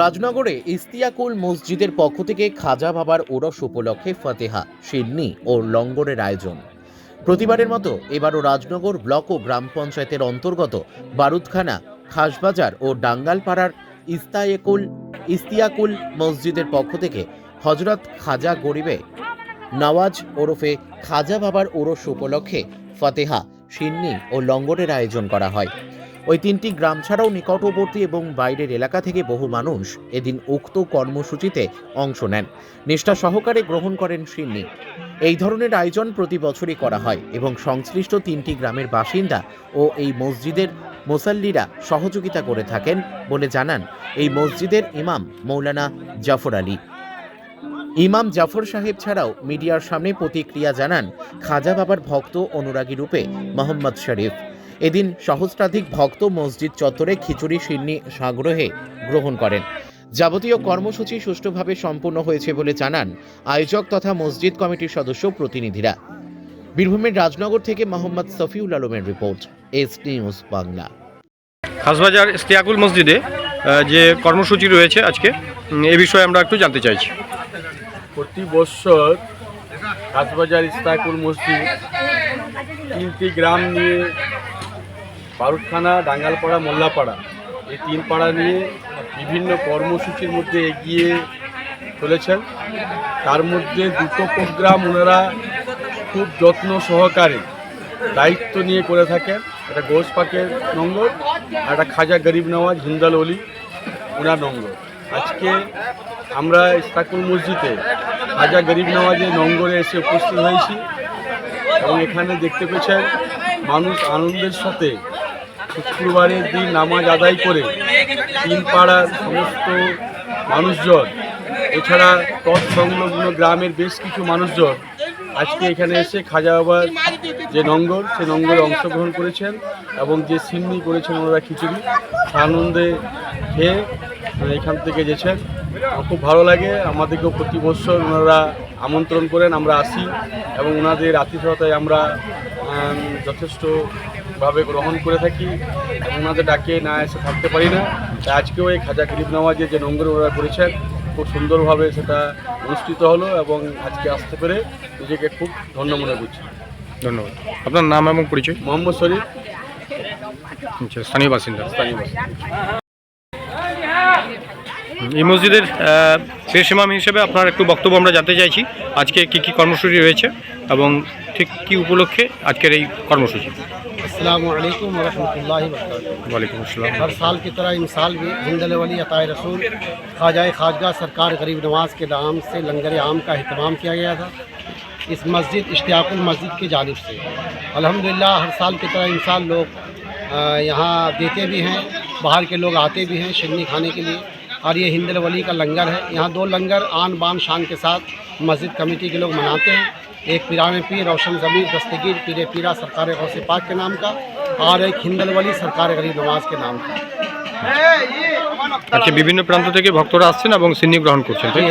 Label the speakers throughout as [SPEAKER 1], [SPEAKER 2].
[SPEAKER 1] রাজনগরে ইস্তিয়াকুল মসজিদের পক্ষ থেকে খাজা বাবার ওরস উপলক্ষে ফতেহা সিডনি ও লঙ্গরের আয়োজন। প্রতিবারের মতো এবারও রাজনগর ব্লক ও গ্রাম পঞ্চায়েতের অন্তর্গত বারুদখানা, খাসবাজার ও ডাঙ্গালপাড়ার ইস্তায়েকুল, ইস্তিয়াকুল মসজিদের পক্ষ থেকে হজরত খাজা গরিবে নওয়াজ ওরফে খাজা বাবার ওরস উপলক্ষে ফতেহা, সিন্নি ও লঙ্গরের আয়োজন করা হয়। ওই তিনটি গ্রাম ছাড়াও নিকটবর্তী এবং বাইরের এলাকা থেকে বহু মানুষ এদিন উক্ত কর্মসূচিতে অংশ নেন। নিষ্ঠা সহকারে গ্রহণ করেন সিন্নি। এই ধরনের আয়োজন প্রতি বছরই করা হয় এবং সংশ্লিষ্ট তিনটি গ্রামের বাসিন্দা ও এই মসজিদের মুসাল্লিরা সহযোগিতা করে থাকেন বলে জানান এই মসজিদের ইমাম মৌলানা জাফর আলী। ইমাম জাফর সাহেব ছাড়াও মিডিয়ার সামনে প্রতিক্রিয়া জানান, খাজা বাবার ভক্ত অনুরাগী রূপে মোহাম্মদ শরীফ। এদিন সহস্রাধিক ভক্ত মসজিদ চত্বরে খিচুড়ি সিন্নি সাগ্রহে গ্রহণ করেন। যাবতীয় কর্মসূচি সুষ্ঠুভাবে সম্পূর্ণ হয়েছে বলে জানান আয়োজক তথা মসজিদ কমিটির সদস্য প্রতিনিধিরা। বীরভূমের রাজনগর থেকে মোহাম্মদ সফিউল আলমের report S news Bangla.
[SPEAKER 2] Khasbazar Istiaqul মসজিদে যে কর্মসূচি রয়েছে আজকে এ বিষয়ে আমরা একটু জানতে চাইছি।
[SPEAKER 3] প্রতি বছর কাজবাজার ইস্তাকুল মসজিদ তিনটি গ্রাম নিয়ে বারুদখানা, ডাঙ্গালপাড়া, মোল্লাপাড়া। এই তিন পাড়া নিয়ে বিভিন্ন কর্মসূচির মধ্যে এগিয়ে চলেছেন। তার মধ্যে দুটো প্রোগ্রাম ওনারা খুব যত্ন সহকারে দায়িত্ব নিয়ে করে থাকেন। একটা গোস পাকের নঙ্গর আর একটা খাজা গরিব নওয়াজ, হিন্দাল অলি ওনার নঙ্গর। আজকে আমরা ইস্তাকুল মসজিদে খাজা গরিব নওয়াজের নঙ্গরে এসে উপস্থিত হয়েছি এবং এখানে দেখতে পেয়েছেন মানুষ আনন্দের সাথে শুক্রবারের দিন নামাজ আদায় করে তিন পাড়ার সমস্ত মানুষজন এছাড়া তৎসংলগ্ন গ্রামের বেশ কিছু মানুষজন আজকে এখানে এসে খাজা বাবার যে নঙ্গর সে নঙ্গরে অংশগ্রহণ করেছেন এবং যে সিন্নি করেছেন ওনারা খিচুড়ি আনন্দে খেয়ে এখান থেকে গেছেন। খুব ভালো লাগে আমাদেরকেও প্রতি বছর ওনারা আমন্ত্রণ করেন আমরা আসি এবং ওনাদের আতিথ্যতায় আমরা আম, যথেষ্টভাবে গ্রহণ করে থাকি ওনাদের ডাকে না এসে থাকতে পারি না। তাই আজকেও এই খাজা গরিব নামাজে যে নোংর ওরা করেছেন খুব সুন্দরভাবে সেটা অনুষ্ঠিত হলো এবং আজকে আসতে পেরে নিজেকে খুব ধন্য মনে করছি।
[SPEAKER 2] ধন্যবাদ। আপনার নাম এবং পরিচয়?
[SPEAKER 3] মোহাম্মদ শরীফ।
[SPEAKER 2] আচ্ছা, স্থানীয় বাসিন্দা।
[SPEAKER 3] স্থানীয় বাসিন্দা।
[SPEAKER 2] এই মসজিদের পেশ ইমাম হিসেবে আপনার একটু বক্তব্য আমরা জানতে চাইছি আজকে কি কি কর্মসূচি রয়েছে এবং ঠিক কি উপলক্ষে আজকের এই কর্মসূচি?
[SPEAKER 4] السلام علیکم ورحمۃ
[SPEAKER 2] اللہ وبرکاتہ
[SPEAKER 4] وعلیکم السلام ہر سال کی طرح ان سال بھی زندل ولی عطا رسول خواجہ خواجگاہ سرکار غریب نواز کے نام سے لنگر عام کا اہتمام کیا گیا تھا اس مسجد اشتیاق المسجد کی جانب سے الحمدللہ ہر سال کی طرح انسان لوگ یہاں دیتے بھی ہیں باہر کے لوگ آتے بھی ہیں شرنی کھانے کے لیے اور یہ ہندل ولی کا لنگر ہے۔ یہاں دو لنگر آن بان شان کے ساتھ مسجد کمیٹی کے لوگ مناتے ہیں۔ ایک پیران پیر روشن ضمیر دستگیر پیر پیرا سرکار غوث پاک کے نام کا اور ایک ہندل ولی سرکار غریب نواز کے نام کا۔
[SPEAKER 2] আচ্ছা বিভিন্ন প্রান্ত থেকে ভক্তরা আসছেন এবং সিন্নি গ্রহণ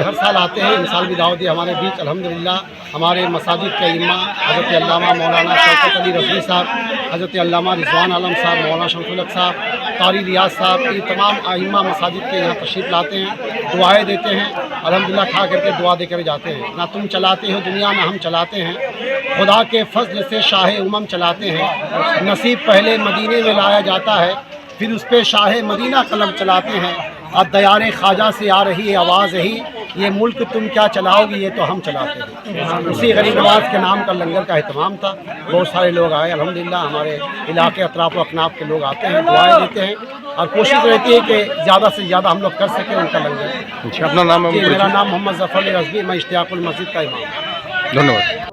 [SPEAKER 4] ہر سال آتے ہیں۔ انسان بھی دعوتی ہمارے بیچ الحمدللہ ہمارے مساجد کے علمہ حضرت علامہ مولانا شوکت علی رفیع صاحب حضرت علامہ رضوان عالم صاحب مولانا شمس الق صاحب قاری ریاض صاحب کی تمام آئمہ مساجد کے یہاں تشریف لاتے ہیں، دعائیں دیتے ہیں۔ الحمدللہ کھا کر کے دعا دے کر جاتے ہیں۔ نہ تم چلاتے ہو دنیا، نہ ہم چلاتے ہیں۔ خدا کے فضل سے شاہ امم چلاتے ہیں۔ نصیب پہلے مدینے میں لایا جاتا ہے، پھر اس پہ شاہ مدینہ قلم چلاتے ہیں۔ اب دیار خواجہ سے آ رہی آواز ہی یہ ملک تم کیا چلاؤ گی؟ یہ تو ہم چلاتے ہیں۔ اسی غریب نواز کے نام کا لنگر کا اہتمام تھا۔ بہت سارے لوگ آئے الحمدللہ ہمارے علاقے اطراف و اکناف کے لوگ آتے ہیں دعائیں دیتے ہیں۔ اور کوشش رہتی ہے کہ زیادہ سے زیادہ ہم لوگ کر
[SPEAKER 2] سکیں ان کا لنگر۔
[SPEAKER 4] اچھا، اپنا
[SPEAKER 2] نام
[SPEAKER 4] جی، میرا نام محمد ظفر رضوی میں اشتیاق المسجد کا امام
[SPEAKER 2] دھنیہ